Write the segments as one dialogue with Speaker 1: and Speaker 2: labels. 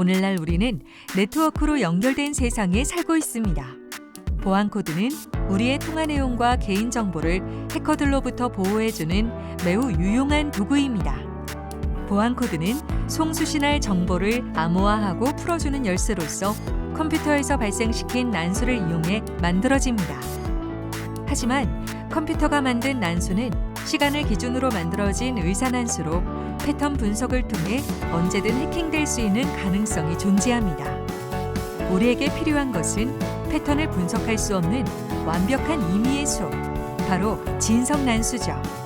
Speaker 1: 오늘날 우리는 네트워크로 연결된 세상에 살고 있습니다. 보안 코드는 우리의 통화 내용과 개인 정보를 해커들로부터 보호해주는 매우 유용한 도구입니다. 보안 코드는 송수신할 정보를 암호화하고 풀어주는 열쇠로서 컴퓨터에서 발생시킨 난수를 이용해 만들어집니다. 하지만 컴퓨터가 만든 난수는 시간을 기준으로 만들어진 의사난수로 패턴 분석을 통해 언제든 해킹될 수 있는 가능성이 존재합니다. 우리에게 필요한 것은 패턴을 분석할 수 없는 완벽한 임의의 수, 바로 진성 난수죠.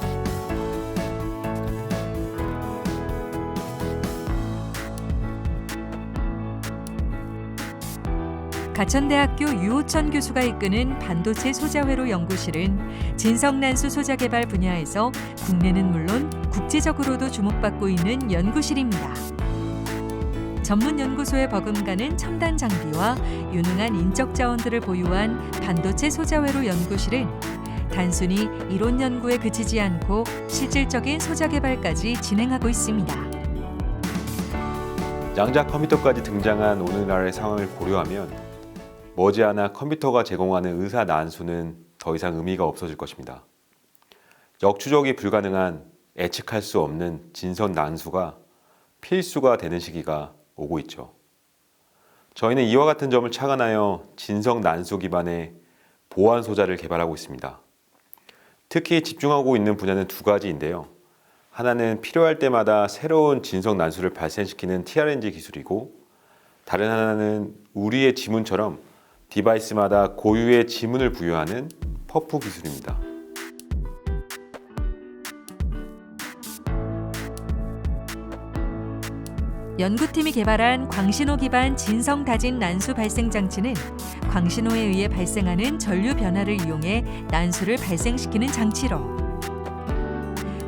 Speaker 1: 가천대학교 유호천 교수가 이끄는 반도체 소자회로 연구실은 진성난수 소자 개발 분야에서 국내는 물론 국제적으로도 주목받고 있는 연구실입니다. 전문 연구소에 버금가는 첨단 장비와 유능한 인적 자원들을 보유한 반도체 소자회로 연구실은 단순히 이론 연구에 그치지 않고 실질적인 소자 개발까지 진행하고 있습니다.
Speaker 2: 양자 컴퓨터까지 등장한 오늘날의 상황을 고려하면 머지않아 컴퓨터가 제공하는 의사 난수는 더 이상 의미가 없어질 것입니다. 역추적이 불가능한 예측할 수 없는 진선 난수가 필수가 되는 시기가 오고 있죠. 저희는 이와 같은 점을 착안하여 진성 난수 기반의 보안 소자를 개발하고 있습니다. 특히 집중하고 있는 분야는 두 가지인데요. 하나는 필요할 때마다 새로운 진성 난수를 발생시키는 TRNG 기술이고 다른 하나는 우리의 지문처럼 디바이스마다 고유의 지문을 부여하는 퍼프 기술입니다.
Speaker 1: 연구팀이 개발한 광신호 기반 진성 다진 난수 발생 장치는 광신호에 의해 발생하는 전류 변화를 이용해 난수를 발생시키는 장치로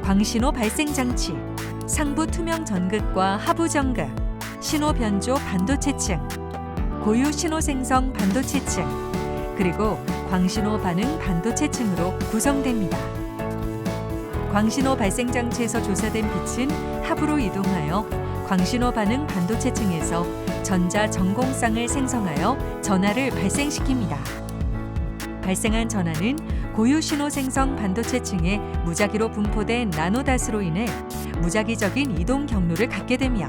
Speaker 1: 광신호 발생 장치, 상부 투명 전극과 하부 전극, 신호 변조 반도체층, 고유 신호 생성 반도체층, 그리고 광신호 반응 반도체층으로 구성됩니다. 광신호 발생 장치에서 조사된 빛은 하부로 이동하여 광신호 반응 반도체층에서 전자 전공쌍을 생성하여 전하를 발생시킵니다. 발생한 전하는 고유 신호 생성 반도체층에 무작위로 분포된 나노닷으로 인해 무작위적인 이동 경로를 갖게 되며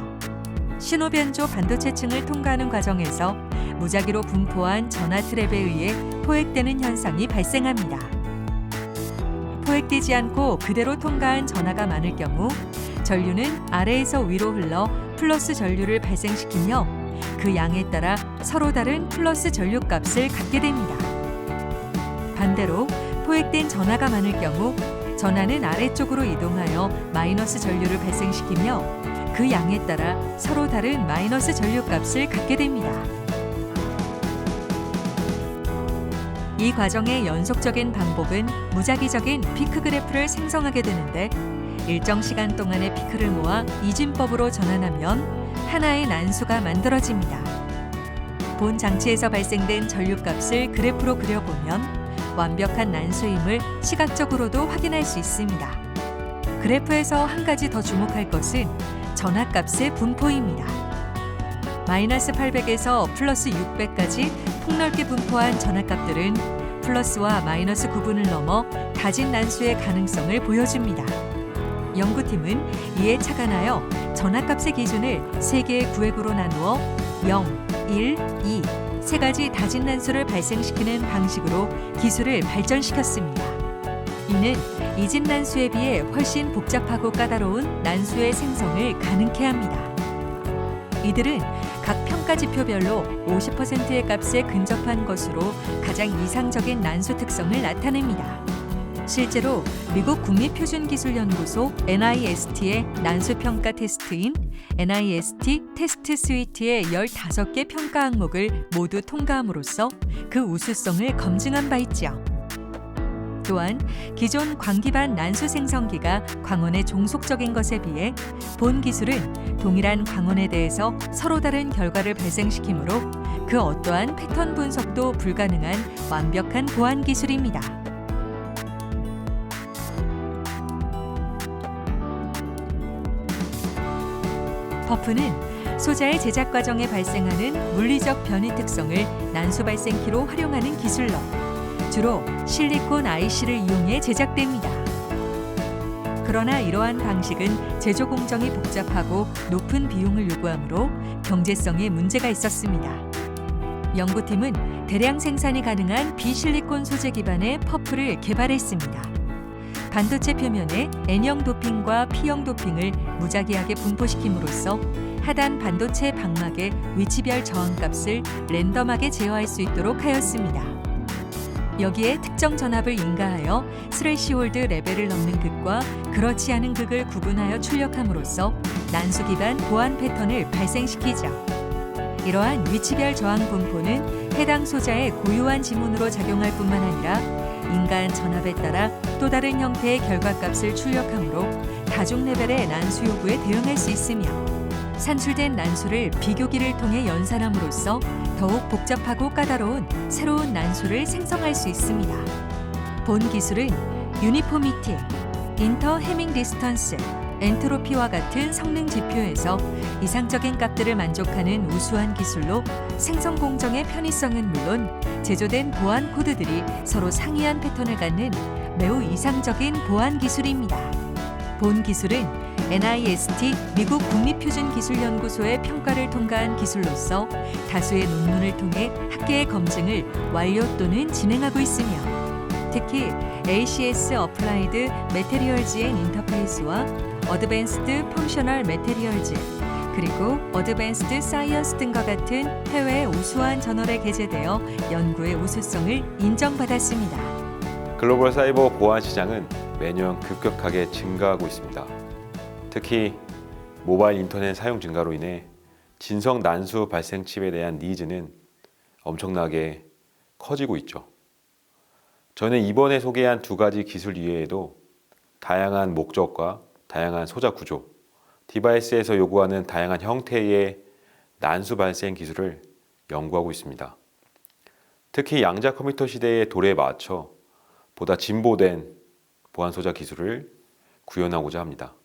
Speaker 1: 신호 변조 반도체층을 통과하는 과정에서 무작위로 분포한 전하 트랩에 의해 포획되는 현상이 발생합니다. 포획되지 않고 그대로 통과한 전하가 많을 경우 전류는 아래에서 위로 흘러 플러스 전류를 발생시키며 그 양에 따라 서로 다른 플러스 전류 값을 갖게 됩니다. 반대로 포획된 전하가 많을 경우 전하는 아래쪽으로 이동하여 마이너스 전류를 발생시키며 그 양에 따라 서로 다른 마이너스 전류 값을 갖게 됩니다. 이 과정의 연속적인 반복은 무작위적인 피크 그래프를 생성하게 되는데 일정 시간 동안의 피크를 모아 이진법으로 전환하면 하나의 난수가 만들어집니다. 본 장치에서 발생된 전류값을 그래프로 그려보면 완벽한 난수임을 시각적으로도 확인할 수 있습니다. 그래프에서 한 가지 더 주목할 것은 전압값의 분포입니다. 마이너스 800에서 플러스 600까지 폭넓게 분포한 전압값들은 플러스와 마이너스 구분을 넘어 다진 난수의 가능성을 보여줍니다. 연구팀은 이에 착안하여 전압값의 기준을 세 개의 구획으로 나누어 0, 1, 2, 세 가지 다진 난수를 발생시키는 방식으로 기술을 발전시켰습니다. 이는 이진 난수에 비해 훨씬 복잡하고 까다로운 난수의 생성을 가능케 합니다. 이들은 각 평가 지표별로 50%의 값에 근접한 것으로 가장 이상적인 난수 특성을 나타냅니다. 실제로 미국 국립표준기술연구소 NIST의 난수 평가 테스트인 NIST 테스트 스위트의 15개 평가 항목을 모두 통과함으로써 그 우수성을 검증한 바 있죠. 또한 기존 광기반 난수 생성기가 광원의 종속적인 것에 비해 본 기술은 동일한 광원에 대해서 서로 다른 결과를 발생시키므로 그 어떠한 패턴 분석도 불가능한 완벽한 보안 기술입니다. 퍼프는 소자의 제작 과정에 발생하는 물리적 변이 특성을 난수 발생키로 활용하는 기술로 주로 실리콘 IC를 이용해 제작됩니다. 그러나 이러한 방식은 제조 공정이 복잡하고 높은 비용을 요구하므로 경제성에 문제가 있었습니다. 연구팀은 대량 생산이 가능한 비실리콘 소재 기반의 퍼프를 개발했습니다. 반도체 표면에 N형 도핑과 P형 도핑을 무작위하게 분포시킴으로써 하단 반도체 방막의 위치별 저항값을 랜덤하게 제어할 수 있도록 하였습니다. 여기에 특정 전압을 인가하여 스레시홀드 레벨을 넘는 극과 그렇지 않은 극을 구분하여 출력함으로써 난수 기반 보안 패턴을 발생시키죠. 이러한 위치별 저항 분포는 해당 소자의 고유한 지문으로 작용할 뿐만 아니라 인간 전압에 따라 또 다른 형태의 결과값을 출력하므로 다중 레벨의 난수 요구에 대응할 수 있으며 산출된 난수를 비교기를 통해 연산함으로써 더욱 복잡하고 까다로운 새로운 난수를 생성할 수 있습니다. 본 기술은 유니포미티, 인터 해밍 디스턴스, 엔트로피와 같은 성능 지표에서 이상적인 값들을 만족하는 우수한 기술로 생성 공정의 편의성은 물론 제조된 보안 코드들이 서로 상이한 패턴을 갖는 매우 이상적인 보안 기술입니다. 본 기술은 NIST 미국 국립표준기술연구소의 평가를 통과한 기술로서 다수의 논문을 통해 학계의 검증을 완료 또는 진행하고 있으며 특히 ACS 어플라이드 메테리얼즈 앤 인터페이스와 어드밴스드 펑셔널 메테리얼즈 그리고 어드밴스드 사이언스 등과 같은 해외 우수한 저널에 게재되어 연구의 우수성을 인정받았습니다.
Speaker 2: 글로벌 사이버 보안 시장은 매년 급격하게 증가하고 있습니다. 특히 모바일 인터넷 사용 증가로 인해 진성 난수 발생 칩에 대한 니즈는 엄청나게 커지고 있죠. 저는 이번에 소개한 두 가지 기술 이외에도 다양한 목적과 다양한 소자 구조, 디바이스에서 요구하는 다양한 형태의 난수 발생 기술을 연구하고 있습니다. 특히 양자 컴퓨터 시대의 도래에 맞춰 보다 진보된 보안 소자 기술을 구현하고자 합니다.